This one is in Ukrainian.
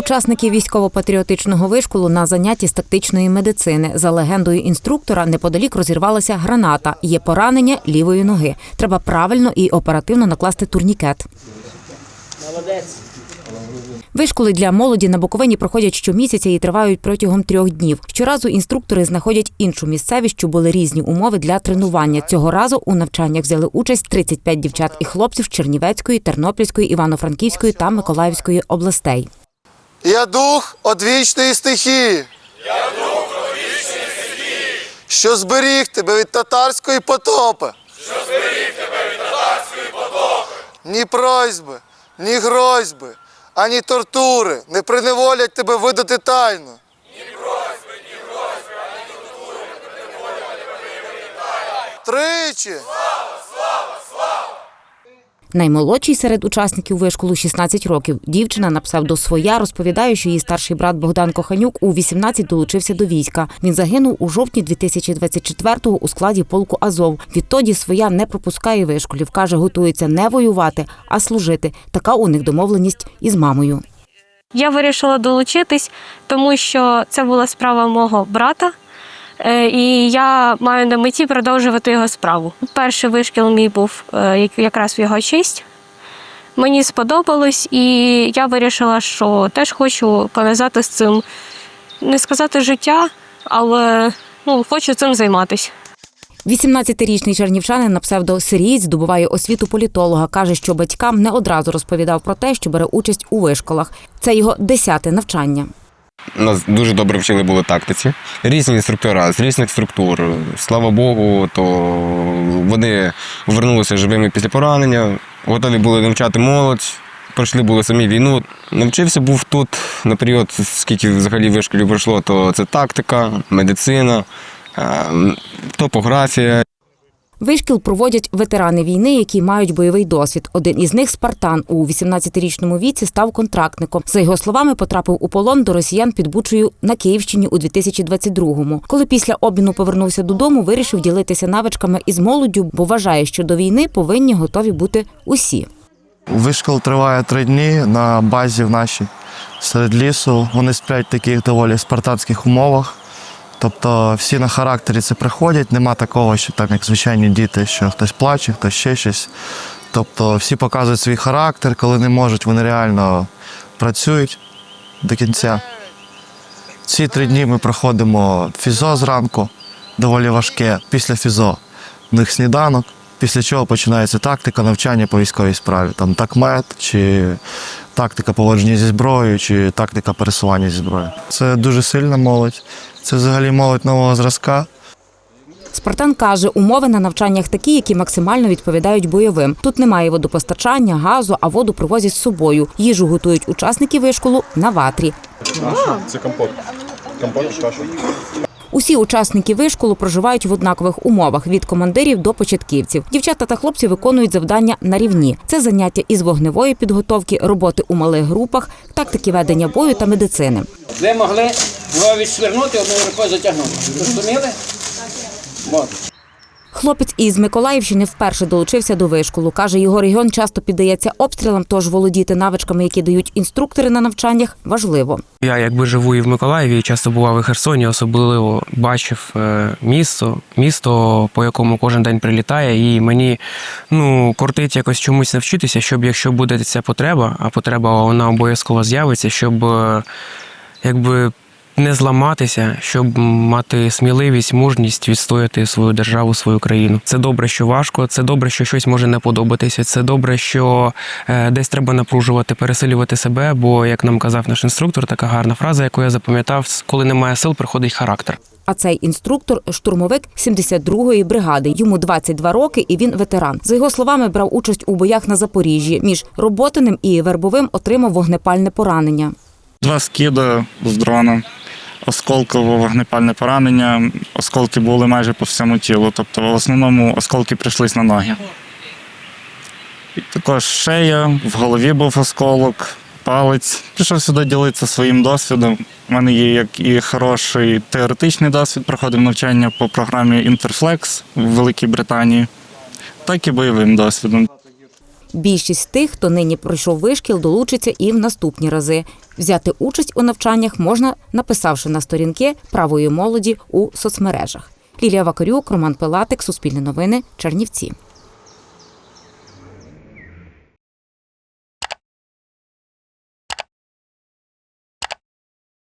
Учасники військово-патріотичного вишколу на занятті з тактичної медицини. За легендою інструктора, неподалік розірвалася граната. Є поранення лівої ноги. Треба правильно і оперативно накласти турнікет. Вишколи для молоді на Буковині проходять щомісяця і тривають протягом трьох днів. Щоразу інструктори знаходять іншу місцевість, що були різні умови для тренування. Цього разу у навчаннях взяли участь 35 дівчат і хлопців з Чернівецької, Тернопільської, Івано-Франківської та Миколаївської областей. Я дух одвічної стихії. Я дух одвічної стихії. Що зберіг тебе від татарської потопи. Що зберіг тебе від татарської потопи. Ні просьби, ні грозьби, ані тортури не приневолять тебе видати тайну. Ні просьби, ні грозьби, ані тортури не приневолять тебе видати тайну. Тричі. Наймолодший серед учасників вишколу 16 років. Дівчина на псевдо своя розповідає, що її старший брат Богдан Коханюк у 18 долучився до війська. Він загинув у жовтні 2024-го у складі полку Азов. Відтоді своя не пропускає вишколів. каже, готується не воювати, а служити. Така у них домовленість із мамою. Я вирішила долучитись, тому що це була справа мого брата, і я маю на меті продовжувати його справу. Перший вишкіл мій був е, якраз в його честь. Мені сподобалось, і я вирішила, що теж хочу пов'язати з цим не сказати життя, але ну, хочу цим займатися. 18-річний чернівчанин на псевдо Сирієць здобуває освіту політолога. каже, що батькам не одразу розповідав про те, що бере участь у вишколах. Це його десяте навчання. Нас дуже добре вчили були тактиці. Різні інструктора з різних структур. Слава Богу, то вони повернулися живими після поранення, готові були навчати молодь, пройшли були самі війну. Навчився був тут на період, скільки взагалі вишколів пройшло, то це тактика, медицина, е, топографія. Вишкіл проводять ветерани війни, які мають бойовий досвід. Один із них Спартан у 18-річному віці став контрактником. За його словами, потрапив у полон до росіян під Бучею на Київщині у 2022-му. Коли після обміну повернувся додому, вирішив ділитися навичками із молоддю, бо вважає, що до війни повинні готові бути усі. Вишкол триває три дні на базі в нашій серед лісу. Вони сплять в таких доволі спартанських умовах. Тобто всі на характері це приходять. Нема такого, що так як звичайні діти, що хтось плаче, хтось ще щось. Тобто всі показують свій характер, коли не можуть, вони реально працюють до кінця. Ці три дні ми проходимо фізо зранку, доволі важке. Після фізо в них сніданок, після чого починається тактика навчання по військовій справі. Там такмет, чи тактика поводження зі зброєю, чи тактика пересування зі зброєю. Це дуже сильна молодь. Це взагалі молодь нового зразка. Спартан каже, умови на навчаннях такі, які максимально відповідають бойовим. Тут немає водопостачання, газу, а воду привозять з собою. Їжу готують учасники вишколу на ватрі. Це компот. Компот. Усі учасники вишколу проживають в однакових умовах від командирів до початківців. Дівчата та хлопці виконують завдання на рівні. Це заняття із вогневої підготовки, роботи у малих групах, тактики ведення бою та медицини. Ви могли його відсвернути, одну рукою затягнути. Зрозуміли? От. Хлопець із Миколаївщини вперше долучився до вишколу. Каже, його регіон часто піддається обстрілам, тож володіти навичками, які дають інструктори на навчаннях, важливо. Я якби живу і в Миколаєві, часто бував в Херсоні, особливо бачив е, місто, місто, по якому кожен день прилітає, і мені ну кортить якось чомусь навчитися, щоб якщо буде ця потреба, а потреба вона обов'язково з'явиться, щоб е, якби. Не зламатися, щоб мати сміливість, мужність відстояти свою державу, свою країну. Це добре, що важко. Це добре, що щось може не подобатися. Це добре, що е, десь треба напружувати, пересилювати себе. Бо, як нам казав наш інструктор, така гарна фраза, яку я запам'ятав, коли немає сил, приходить характер. А цей інструктор штурмовик 72-ї бригади. Йому 22 роки, і він ветеран. За його словами, брав участь у боях на Запоріжжі. Між роботиним і вербовим отримав вогнепальне поранення. Два скиди з дрона, осколково вогнепальне поранення. Осколки були майже по всьому тілу. Тобто, в основному осколки прийшлись на ноги. І також шея, в голові був осколок, палець. Пішов сюди ділитися своїм досвідом. У мене є як і хороший теоретичний досвід, проходив навчання по програмі Interflex в Великій Британії, так і бойовим досвідом. Більшість тих, хто нині пройшов вишкіл, долучиться і в наступні рази. Взяти участь у навчаннях можна, написавши на сторінки правої молоді у соцмережах. Лілія Вакарюк, Роман Пилатик, Суспільне новини, Чернівці.